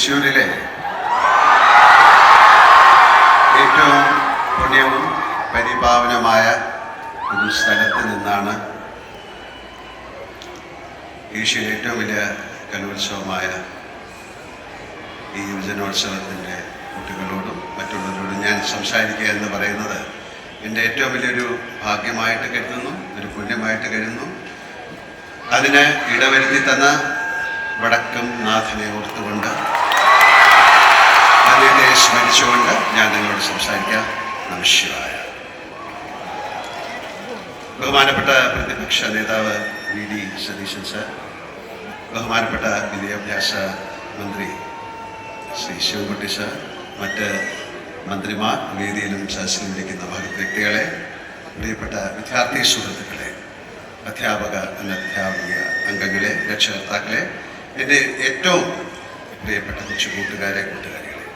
തൃശ്ശൂരിലെ ഏറ്റവും പുണ്യവും പരിപാവനമായ ഒരു സ്ഥലത്ത് നിന്നാണ് ഏഷ്യയിലെ ഏറ്റവും വലിയ കലോത്സവമായ ഈ യുവജനോത്സവത്തിന്റെ കുട്ടികളോടും മറ്റുള്ളവരോടും ഞാൻ സംസാരിക്കുക എന്ന് പറയുന്നത് എന്റെ ഏറ്റവും വലിയൊരു ഭാഗ്യമായിട്ട് കരുതുന്നു ഒരു പുണ്യമായിട്ട് കരുതുന്നു. അതിന് ഇടവരുത്തി തന്ന വടക്കം നാഥനെ ഓർത്തുകൊണ്ട് അതിനെ സ്മരിച്ചുകൊണ്ട് ഞാൻ നിങ്ങളോട് സംസാരിക്കാം. നമശിവായ ബഹുമാനപ്പെട്ട പ്രതിപക്ഷ നേതാവ് വി ഡി സതീശൻ സർ ബഹുമാനപ്പെട്ട വിദ്യാഭ്യാസ മന്ത്രി ശ്രീ ശിവൻകുട്ടി സാർ മറ്റ് മന്ത്രിമാർ വേദിയിലും സദസ്സിലും ഇരിക്കുന്ന വ്യക്തികളെ പ്രിയപ്പെട്ട വിദ്യാർത്ഥി സുഹൃത്തുക്കളെ അധ്യാപക അനധ്യാപക അംഗങ്ങളെ രക്ഷകർത്താക്കളെ എന്റെ ഏറ്റവും പ്രിയപ്പെട്ട കൊച്ചു കൂട്ടുകാരെ കൂട്ടുകാരികളെ.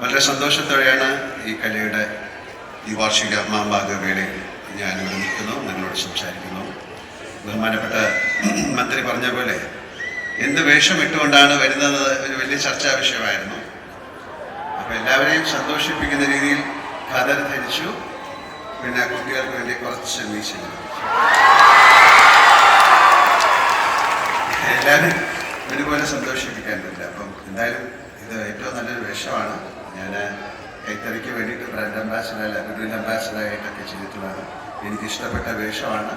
വളരെ സന്തോഷത്തോടെയാണ് ഈ കലയുടെ ഈ വാർഷിക മാമ്പാക വേളയിൽ ഞാനിവിടെ നിൽക്കുന്നു നിങ്ങളോട് സംസാരിക്കുന്നു. ബഹുമാനപ്പെട്ട മന്ത്രി പറഞ്ഞ പോലെ എന്ത് വേഷം ഇട്ടുകൊണ്ടാണ് വരുന്നത് ഒരു വലിയ ചർച്ചാ വിഷയമായിരുന്നു. അപ്പോൾ എല്ലാവരെയും സന്തോഷിപ്പിക്കുന്ന രീതിയിൽ കഥ ധരിച്ചു. പിന്നെ കുട്ടികൾക്ക് വേണ്ടി കുറച്ച് മീശ എല്ലാവരും ഒരുപോലെ സന്തോഷിപ്പിക്കാൻ പറ്റില്ല അപ്പം എന്തായാലും ഇത് ഏറ്റവും നല്ലൊരു വേഷമാണ്. ഞാൻ കൈത്തറിക്ക് വേണ്ടിയിട്ട് ബ്രാൻഡ് അംബാസിഡർ അല്ല അംബാസിഡറായിട്ടൊക്കെ ചെയ്തിട്ടുള്ളതാണ്. എനിക്ക് ഇഷ്ടപ്പെട്ട വേഷമാണ്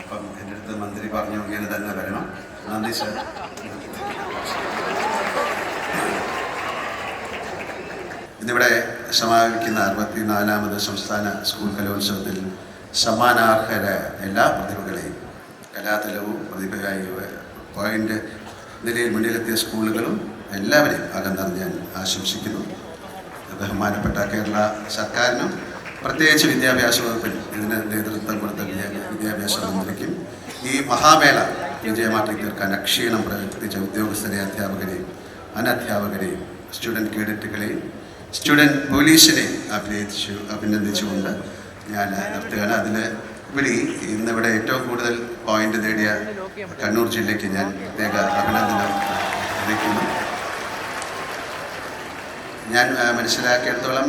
അപ്പം എന്റെ അടുത്ത് മന്ത്രി പറഞ്ഞു ഇങ്ങനെ തന്നെ വരണം. നന്ദി സർ. ഇന്നിവിടെ സമാപിക്കുന്ന അറുപത്തിനാലാമത് സംസ്ഥാന സ്കൂൾ കലോത്സവത്തിൽ സമ്മാനാർഹരായ എല്ലാ പ്രതിഭകളെയും കലാതലവും പ്രതിഭയായി പോയിന്റ് നിലയിൽ മുന്നിലെത്തിയ സ്കൂളുകളും എല്ലാവരെയും അകം ഞാൻ ആശംസിക്കുന്നു. ബഹുമാനപ്പെട്ട കേരള സർക്കാരിനും പ്രത്യേകിച്ച് വിദ്യാഭ്യാസ വകുപ്പിന് ഇതിന് നേതൃത്വം കൊടുത്ത വിദ്യാ- വിദ്യാഭ്യാസ മന്ത്രിക്കും ഈ മഹാമേള വിജയമാക്കി തീർക്കാൻ അക്ഷീണം പ്രവർത്തിച്ച ഉദ്യോഗസ്ഥരെ അധ്യാപകരെയും അനധ്യാപകരെയും സ്റ്റുഡന്റ് കേഡറ്റുകളെയും സ്റ്റുഡന്റ് പോലീസിനെയും അഭിനയിച്ചു അഭിനന്ദിച്ചുകൊണ്ട് ഞാൻ നിർത്തുകയാണ്. അതിൽ വിളി ഇന്നിവിടെ ഏറ്റവും കൂടുതൽ പോയിന്റ് നേടിയ കണ്ണൂർ ജില്ലയ്ക്ക് ഞാൻ പ്രത്യേക അഭിനന്ദനം അറിയിക്കുന്നു. ഞാൻ മനസ്സിലാക്കിയിടത്തോളം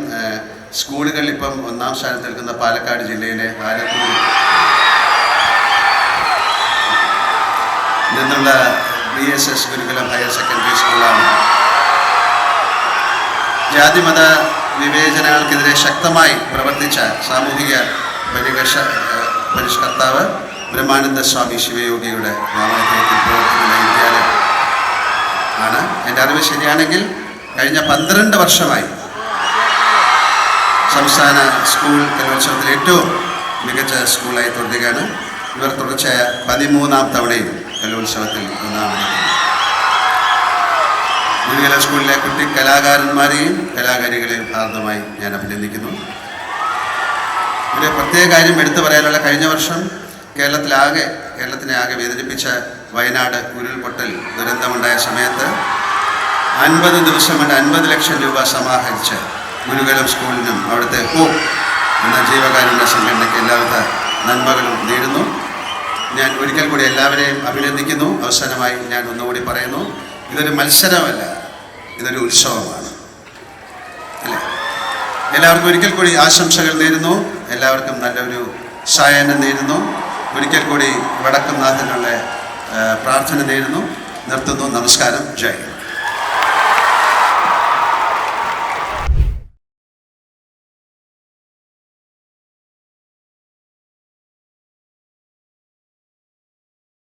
സ്കൂളുകളിൽ ഇപ്പം ഒന്നാം സ്ഥാനത്ത് നിൽക്കുന്ന പാലക്കാട് ജില്ലയിലെ ആലത്തൂർ നിന്നുള്ള B S S Gurukulam higher secondary സ്കൂളാണ്. ജാതിമത വിവേചനങ്ങൾക്കെതിരെ ശക്തമായി പ്രവർത്തിച്ച സാമൂഹിക പരികർഷ ആ, പരിഷ്കർത്താവ് ബ്രഹ്മാനന്ദ സ്വാമി ശിവയോഗിയുടെ നാമധേയത്തിൽ പ്രവർത്തിക്കുന്ന വിദ്യാലയം ആണ്. എന്റെ അറിവ് ശരിയാണെങ്കിൽ കഴിഞ്ഞ പന്ത്രണ്ട് വർഷമായി സംസ്ഥാന സ്കൂൾ കലോത്സവത്തിൽ ഏറ്റവും മികച്ച സ്കൂളായി തുടരുകയാണ്. ഇവർ തുടർച്ചയായ പതിമൂന്നാം തവണയും കലോത്സവത്തിൽ ഒന്നാമതെത്തുന്നു ഗുരുകല സ്കൂളിലെ കുട്ടി കലാകാരന്മാരെയും കലാകാരികളെയും ഭാഗമായി ഞാൻ അഭിനന്ദിക്കുന്നു. ഒരു പ്രത്യേക കാര്യം എടുത്തു പറയാനുള്ള കഴിഞ്ഞ വർഷം കേരളത്തിലാകെ കേരളത്തിനെ ആകെ വേദനിപ്പിച്ച വയനാട് ഉരുൾപൊട്ടൽ ദുരന്തമുണ്ടായ സമയത്ത് അൻപത് ദിവസം കൊണ്ട് അൻപത് ലക്ഷം രൂപ സമാഹരിച്ച് ഗുരുകുലം സ്കൂളിനും അവിടുത്തെ ഹോ എന്ന ജീവകാരുണ്യ സംഘടനയ്ക്ക് എല്ലാവിധ നന്മകളും നേരുന്നു. ഞാൻ ഒരിക്കൽ കൂടി എല്ലാവരെയും അഭിനന്ദിക്കുന്നു. അവസാനമായി ഞാൻ ഒന്നുകൂടി പറയുന്നു. ഇതൊരു മത്സരമല്ല ഇതൊരു ഉത്സവമാണ്. എല്ലാവർക്കും ഒരിക്കൽ കൂടി ആശംസകൾ നേരുന്നു. എല്ലാവർക്കും നല്ലൊരു സായനം നേരുന്നു. ഒരിക്കൽ കൂടി വടക്കുന്നാഥനുള്ള നാഥനുള്ള പ്രാർത്ഥന നേരുന്നു. നിർത്തുന്നു. നമസ്കാരം. ജയ്